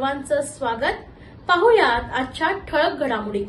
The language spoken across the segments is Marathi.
सर्वांचं स्वागत. पाहुयात आजच्या ठळक घडामोडी.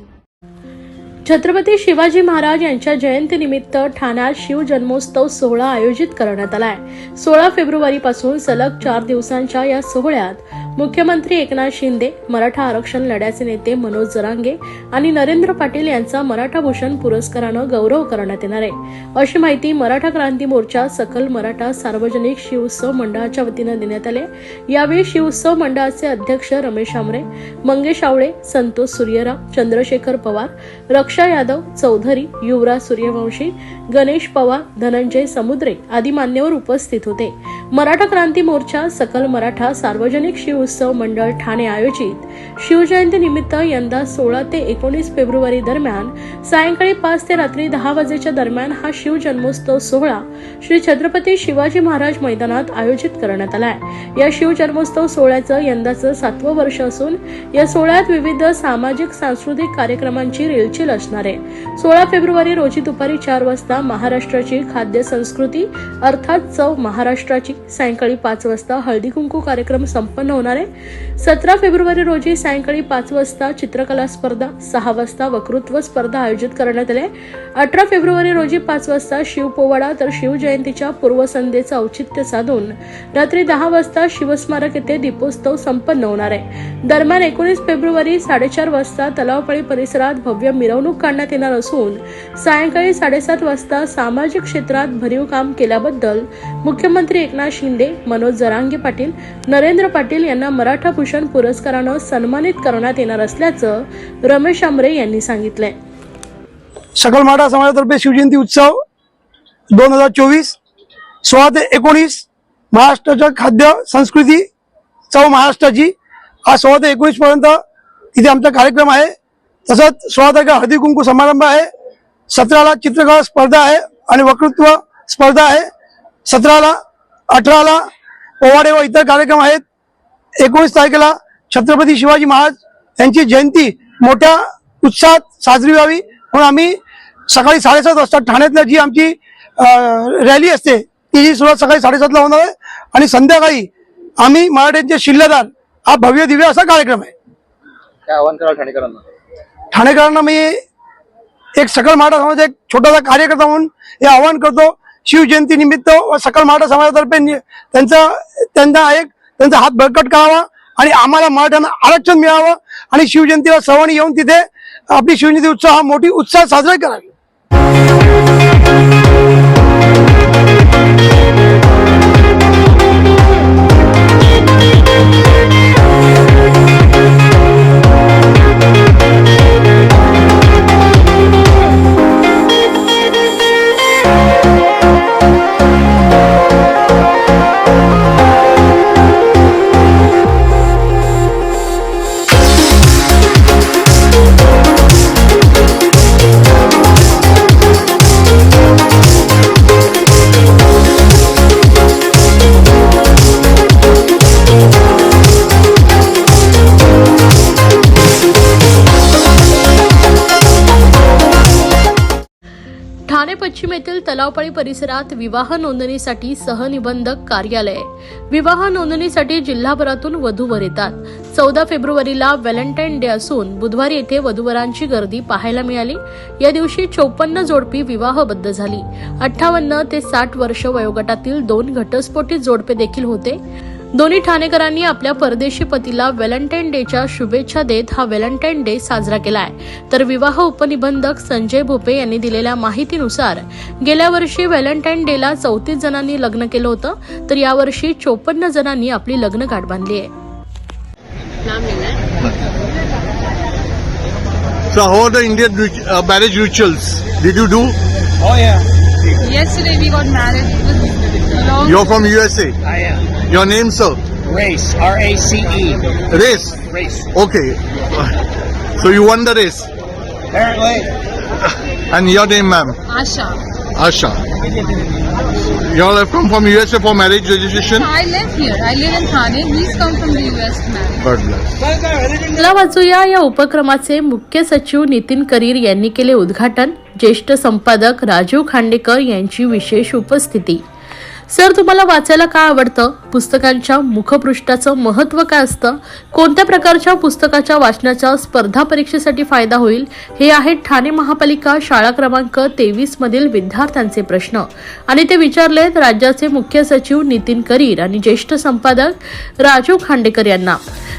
छत्रपती शिवाजी महाराज यांच्या जयंतीनिमित्त ठाण्यात शिव जन्मोत्सव सोहळा आयोजित करण्यात आलाय. सोळा फेब्रुवारी पासून सलग चार दिवसांच्या या सोहळ्यात मुख्यमंत्री एकनाथ शिंदे मराठा आरक्षण लढ्याचे नेते मनोज जरांगे आणि नरेंद्र पाटील यांचा मराठा भूषण पुरस्कारानं गौरव करण्यात येणार आहे. अशी माहिती मराठा क्रांती मोर्चा सकल मराठा सार्वजनिक शिवोत्सव मंडळाच्या वतीनं देण्यात आले यावेळी शिवोत्सव मंडळाचे अध्यक्ष रमेश आमरे मंगेश आवळे संतोष सूर्यराव चंद्रशेखर पवार रक्षा यादव चौधरी युवराज सूर्यवंशी गणेश पवार धनंजय समुद्रे आदी मान्यवर उपस्थित होते. मराठा क्रांती मोर्चा सकल मराठा सार्वजनिक शिव उत्सव मंडळ ठाणे आयोजित. शिवजयंती निमित्त यंदा सोळा ते एकोणीस फेब्रुवारी दरम्यान सायंकाळी पाच ते रात्री दहा वाजेच्या दरम्यान हा शिवजन्मोत्सव सोहळा श्री छत्रपती शिवाजी महाराज मैदानात आयोजित करण्यात आलाय. या शिवजन्मोत्सव सोहळ्याचं यंदाचं सातवं वर्ष असून या सोहळ्यात विविध सामाजिक सांस्कृतिक कार्यक्रमांची रेलचेल असणार आहे. सोळा फेब्रुवारी रोजी दुपारी चार वाजता महाराष्ट्राची खाद्य संस्कृती अर्थात चव महाराष्ट्राची. सायंकाळी पाच वाजता हळदी कुंकू कार्यक्रम संपन्न होणार आहे. सतरा फेब्रुवारी रोजी सायंकाळी पाच वाजता चित्रकला स्पर्धा सहा वाजता वक्तृत्व स्पर्धा आयोजित करण्यात आल्या अठरा फेब्रुवारी रोजी पाच वाजता शिवपोवाडा तर शिवजयंतीच्या पूर्वसंध्येचं औचित्य साधून रात्री दहा वाजता शिवस्मारक येथे दीपोत्सव संपन्न होणार आहे. दरम्यान एकोणीस फेब्रुवारी साडेचार वाजता तलावपाळी परिसरात भव्य मिरवणूक काढण्यात येणार असून सायंकाळी साडेसात वाजता सामाजिक क्षेत्रात भरीव काम केल्याबद्दल मुख्यमंत्री एकनाथ शिंदे मनोज जरांगे पाटील नरेंद्र पाटील यांना मराठा भूषण पुरस्कारानं सन्मानित करण्यात येणार असल्याचं रमेश आमरे यांनी सांगितलंय. सकल मराठा समाजातर्फे शिवजयंती उत्सव दोन हजार चोवीस सोळा ते एकोणीस महाराष्ट्राच्या खाद्य संस्कृती चव महाराष्ट्राची. हा सोळा ते एकोणीस पर्यंत इथे आमचा कार्यक्रम आहे. तसंच सोळा तारखेला हळदी कुंकू समारंभ आहे. सतराला चित्रकला स्पर्धा आहे आणि वक्तृत्व स्पर्धा आहे. सतराला अठराला पोवाडे व इतर कार्यक्रम आहेत. एकोणीस तारखेला छत्रपती शिवाजी महाराज यांची जयंती मोठ्या उत्साहात साजरी व्हावी म्हणून आम्ही सकाळी साडेसात वाजता ठाण्यातल्या जी आमची रॅली असते ती जी सुरुवात सकाळी साडेसातला होणार आहे आणि संध्याकाळी आम्ही मराठ्यांचे शिल्लेदार हा भव्य दिव्य असा कार्यक्रम आहे. काय आव्हान कराल ठाणेकरांना? ठाणेकरांना मी एक सकल मराठा समाजाचा एक छोटासा कार्यकर्ता म्हणून हे आवाहन करतो. शिवजयंती निमित्त व सकल मराठा समाजातर्फे त्यांचा त्यांचा एक त्यांचा हात बळकट करावा आणि आम्हाला मराठ्यांना आरक्षण मिळावं आणि शिवजयंतीला सर्वांनी येऊन तिथे आपली शिवजयंती उत्सव हा मोठी उत्साह साजरा करावी. पश्चिमेतील पश्चिम येथील तलावपाळी परिसरात विवाह नोंदणीसाठी सहनिबंधक कार्यालय. विवाह नोंदणीसाठी जिल्हाभरातून वधूवर येतात. चौदा फेब्रुवारीला व्हॅलेंटाईन डे असून बुधवारी येथे वधूवरांची गर्दी पाहायला मिळाली. या दिवशी चोपन्न जोडपी विवाहबद्ध झाली. अठ्ठावन्न ते साठ वर्ष वयोगटातील दोन घटस्फोटित जोडपे देखील होते. दोन्ही ठाणेकरांनी आपल्या परदेशी पतीला व्हॅलेंटाईन डेच्या शुभेच्छा देत हा व्हॅलेंटाईन डे साजरा केलाय तर विवाह उपनिबंधक संजय भोपे यांनी दिलेल्या माहितीनुसार गेल्या वर्षी व्हॅलेंटाईन डेला चौतीस जणांनी लग्न केलं होतं तर यावर्षी चोपन्न जणांनी आपली लग्न गाठ बांधली आहे So how are the Indian uh, marriage rituals? Did you do? Yesterday we got married. It was long. You're from USA. I am. Your name, sir? Race. R A C E. Race. Race. Okay. So you won the race. Apparently. And your name, ma'am? Asha. Asha. You all have come from USA for marriage registration? I live here. I live in Thane. He's come from the US marry. God bless. चला वाचूया या उपक्रमाचे मुख्य सचिव नितीन करीर यांनी केले उद्घाटन ज्येष्ठ संपादक राजीव खांडेकर यांची विशेष उपस्थिती सर तुम्हाला वाचायला काय आवडतं? पुस्तकांच्या मुखपृष्ठाचं महत्त्व काय असतं? कोणत्या प्रकारच्या पुस्तकाच्या वाचनाच्या स्पर्धा परीक्षेसाठी फायदा होईल? हे आहेत ठाणे महापालिका शाळा क्रमांक तेवीस मधील विद्यार्थ्यांचे प्रश्न. आणि ते विचारलेत राज्याचे मुख्य सचिव नितीन करीर आणि ज्येष्ठ संपादक राजू खांडेकर यांना.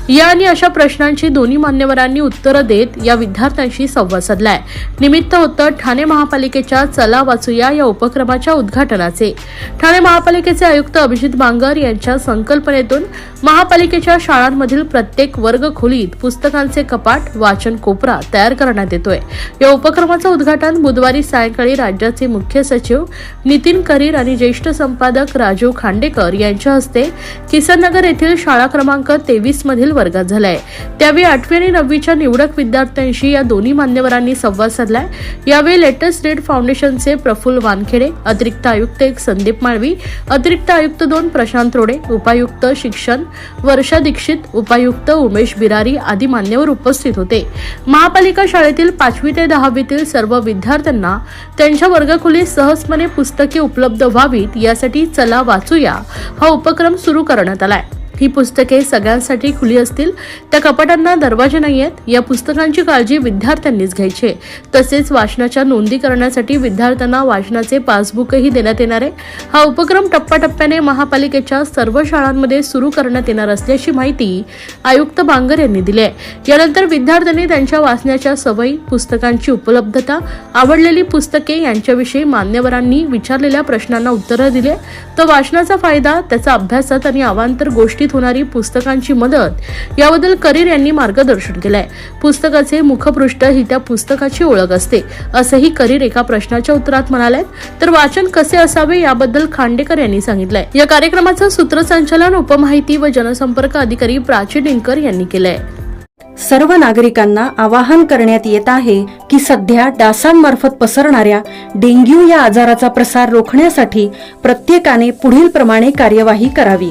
या आणि अशा प्रश्नांची दोन्ही मान्यवरांनी उत्तरं देत या विद्यार्थ्यांशी संवाद साधलाय. निमित्त होतं ठाणे महापालिकेच्या चला वाचूया या उपक्रमाच्या उद्घाटनाचे. ठाणे महा महापालिकेचे आयुक्त अभिजित बांगर यांच्या संकल्पनेतून महापालिकेच्या शाळांमधील प्रत्येक वर्ग खोलीत पुस्तकांचे कपाट वाचन कोपरा तयार करण्यात येतोय. या उपक्रमाचं उद्घाटन बुधवारी सायंकाळी राज्याचे मुख्य सचिव नितीन करीर आणि ज्येष्ठ संपादक राजीव खांडेकर यांच्या हस्ते किसननगर येथील शाळा क्रमांक तेवीस मधील वर्गात झालाय. त्यावेळी आठवी आणि नववीच्या निवडक विद्यार्थ्यांशी या दोन्ही मान्यवरांनी संवाद साधलाय. यावेळी लेटेस्ट रेड फाउंडेशनचे प्रफुल्ल वानखेडे अतिरिक्त आयुक्त एक संदीप माळवी अतिरिक्त आयुक्त दोन प्रशांत रोडे उपायुक्त शिक्षण वर्षा दीक्षित उपायुक्त उमेश बिरारी आदी मान्यवर उपस्थित होते. महापालिका शाळेतील पाचवी ते दहावीतील सर्व विद्यार्थ्यांना त्यांच्या वर्गखोलीत सहजपणे पुस्तके उपलब्ध व्हावीत यासाठी चला वाचूया. हा उपक्रम सुरू करण्यात आलाय. ही पुस्तके सगळ्यांसाठी खुली असतील त्या कपाटांना दरवाजे नाही आहेत या पुस्तकांची काळजी विद्यार्थ्यांनीच घ्यायची आहे. तसेच वाचनाच्या नोंदी करण्यासाठी विद्यार्थ्यांना वाचनाचे पासबुकही देण्यात येणार आहे. हा उपक्रम टप्प्याटप्प्याने महापालिकेच्या सर्व शाळांमध्ये सुरू करण्यात येणार असल्याची माहिती आयुक्त बांगर यांनी दिली आहे. यानंतर विद्यार्थ्यांनी त्यांच्या वाचण्याच्या सवयी पुस्तकांची उपलब्धता आवडलेली पुस्तके यांच्याविषयी मान्यवरांनी विचारलेल्या प्रश्नांना उत्तरं दिले तर वाचनाचा फायदा त्याचा अभ्यासात आणि अवांतर गोष्टीत होणारी पुस्तकांची मदत याबद्दल करीर यांनी मार्गदर्शन केलंय. पुस्तकाचे मुखपृष्ठ ही त्या पुस्तकाची ओळख असते असंही करीर एका प्रश्नाच्या उत्तरात म्हणाले तर वाचन कसे असावे याबद्दल खांडेकर यांनी सांगितलंय. या कार्यक्रमाचं सूत्रसंचालन उपमाहिती व जनसंपर्क अधिकारी प्राची डिंकर यांनी केलंय. सर्व नागरिकांना आवाहन करण्यात येत आहे की सध्या डासांमार्फत पसरणाऱ्या डेंग्यू या आजाराचा प्रसार रोखण्यासाठी प्रत्येकाने पुढील प्रमाणे कार्यवाही करावी.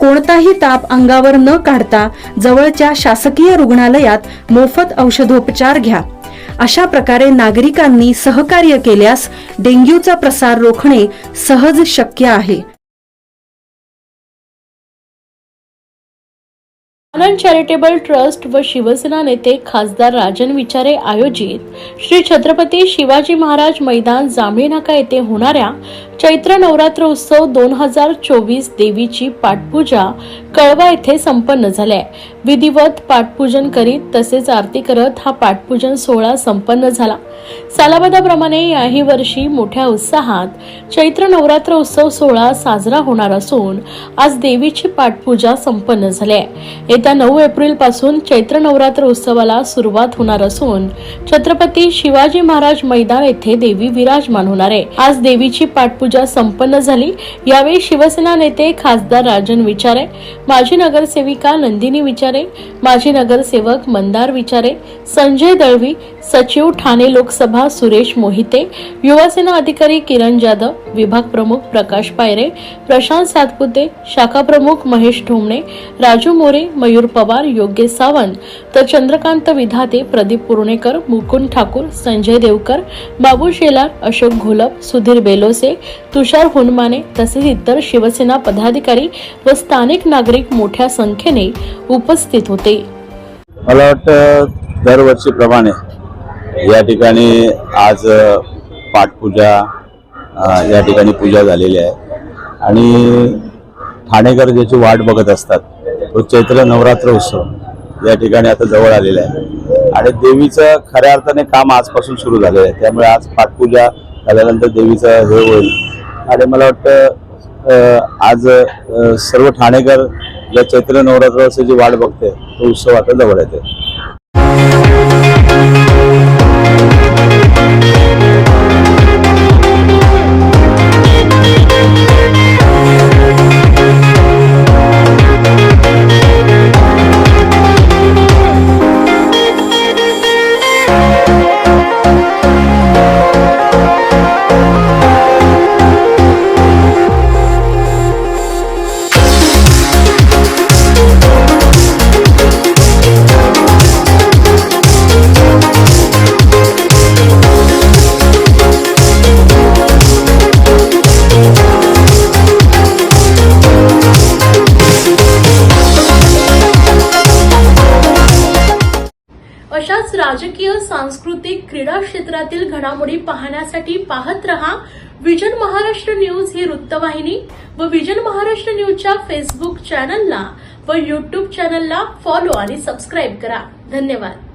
कोणताही ताप अंगावर न काढता जवळच्या शासकीय रुग्णालयात मोफत औषधोपचार घ्या. अशा प्रकारे नागरिकांनी सहकार्य केल्यास डेंग्यूचा प्रसार रोखणे सहज शक्य आहे. आनंद चॅरिटेबल ट्रस्ट व शिवसेना नेते खासदार राजन विचारे आयोजित श्री छत्रपती शिवाजी महाराज मैदान जांभळी नाका येथे होणाऱ्या चैत्र नवरात्र उत्सव दोन हजार चोवीस देवीची पाठपूजा कळवा येथे संपन्न झालाय. विधिवत पाठपूजन करीत तसेच आरती करत हा पाठपूजन सोहळा संपन्न झाला. सालाबादाप्रमाणे याही वर्षी मोठ्या उत्साहात चैत्र नवरात्र उत्सव सोहळा साजरा होणार असून आज देवीची पाठपूजा संपन्न झाली आहे येत्या नऊ एप्रिलपासून चैत्र नवरात्र उत्सवाला सुरुवात होणार असून छत्रपती शिवाजी महाराज मैदान येथे देवी विराजमान होणार आहे. आज देवीची पाठपूजा पूजा संपन्न झाली. यावेळी शिवसेना नेते खासदार राजन विचारे माजी नगरसेविका नंदिनी विचारे माजी नगरसेवक मंदार विचारे संजय दळवी सचिव ठाणे लोकसभा सुरेश मोहिते युवासेना अधिकारी किरण जाधव विभाग प्रमुख प्रकाश पायरे प्रशांत सातपुते शाखा प्रमुख महेश ढोमणे राजू मोरे मयूर पवार योगेश सावंत तर चंद्रकांत विधाते प्रदीप पुर्णेकर मुकुंद ठाकूर संजय देवकर बाबू शेलार अशोक घोलप सुधीर बेलोसे तुषार हुनमाने तसेच इतर शिवसेना पदाधिकारी व स्थानिक नागरिक मोठ्या संख्येने उपस्थित होते. मला वाटतं दरवर्षीप्रमाणे या ठिकाणी आज पाठपूजा या ठिकाणी पूजा झालेली आहे. आणि ठाणेकर ज्याची वाट बघत असतात. तो चैत्र नवरात्र उत्सव या ठिकाणी आता जवळ आलेला आहे. आणि देवीचं खऱ्या अर्थाने काम आजपासून सुरू झालेलं आहे. त्यामुळे आज पाठपूजा झाल्यानंतर देवीचा हे होईल. आणि मला वाटतं आज सर्व ठाणेकर ज्या चैत्र नवरात्र जी वाट बघते तो उत्सव आता जवळ येते सांस्कृतिक क्रीडा क्षेत्रातील घडामोडी पाहण्यासाठी पाहत रहा विजन महाराष्ट्र न्यूज ही वृत्तवाहिनी व विजन महाराष्ट्र न्यूजच्या फेसबुक चॅनलला व यूट्यूब चॅनलला फॉलो आणि सबस्क्राईब करा. धन्यवाद.